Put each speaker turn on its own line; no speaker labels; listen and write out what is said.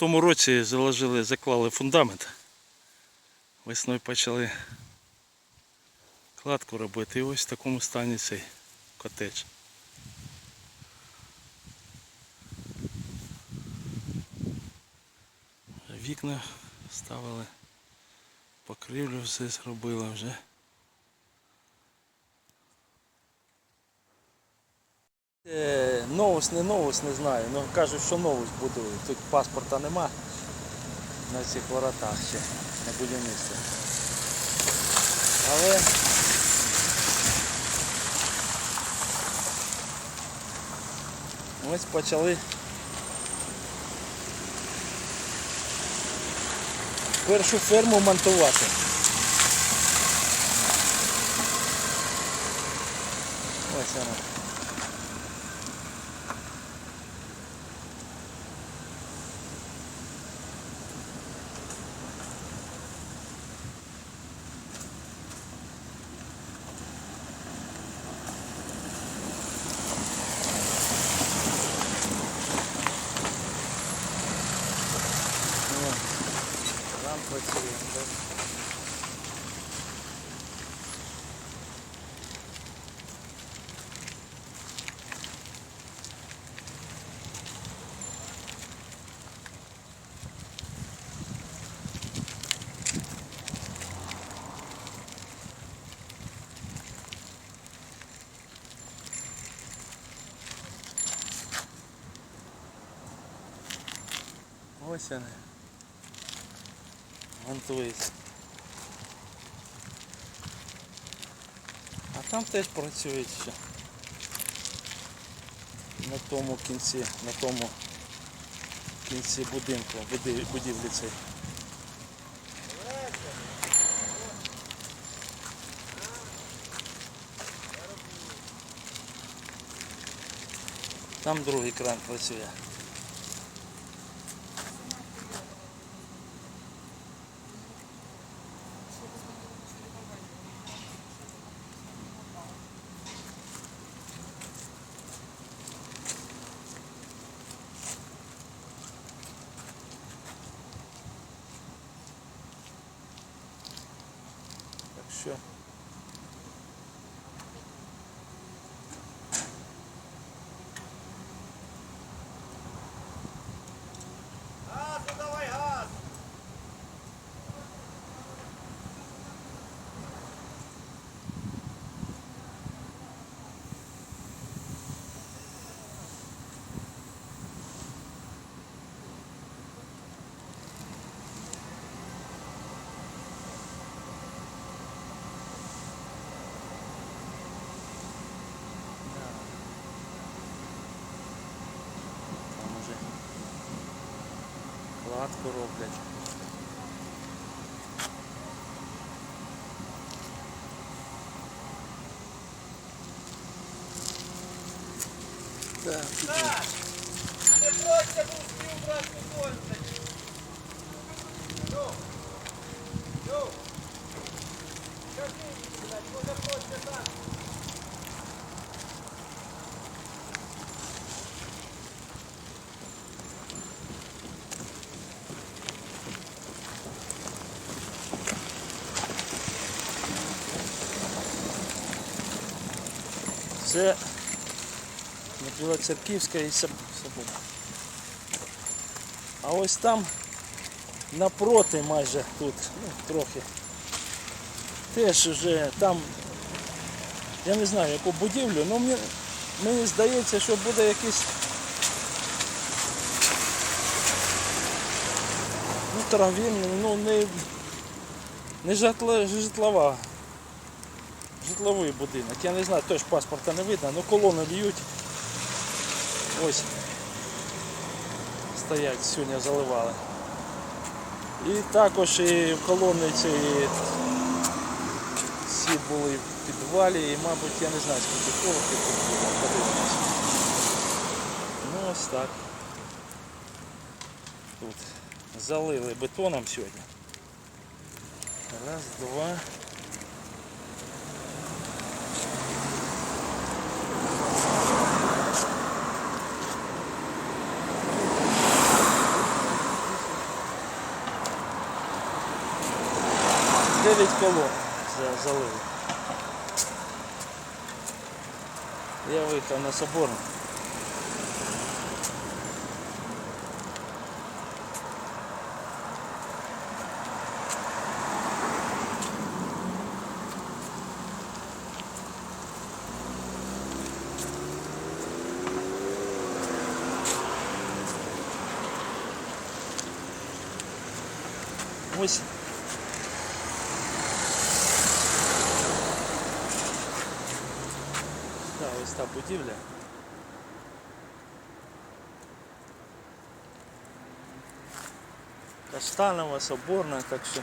тому році заложили, заклали фундамент. Весною почали кладку робити. І ось в такому стані цей котедж. Вікна ставили, покрівлю все зробили вже. Новость, не новость, не знаю. Ну кажуть, що новость будують. Тут паспорта нема на цих воротах ще на будівництві. Але ось почали першу ферму монтувати. Ось вона. Ось вони. Монтується. А там теж працюють ще. На тому кінці, на тому кінці будинку, будівлі цієї. Там другий кран працює. Так кладку роблять. Так,
Так! Не просто був убрать, брат
Це Білоцерківська і Саб- Сабуна. А ось там напроти майже тут, ну трохи. Теж вже там, я не знаю яку будівлю, але мені, мені здається, що буде якийсь ну, торговельний, ну не, не житлова житловий будинок. Я не знаю, теж паспорта не видно, але колони льють. Ось стоять, сьогодні заливали. І також і колони ці, ці були в підвалі і, мабуть, я не знаю, скільки поверхів тут. Ну ось так. Тут залили бетоном сьогодні. Раз, два. 9 колон за- залили. Я виїхав на соборну. Ось Да, ось та будівля. Каштанова, соборна, так що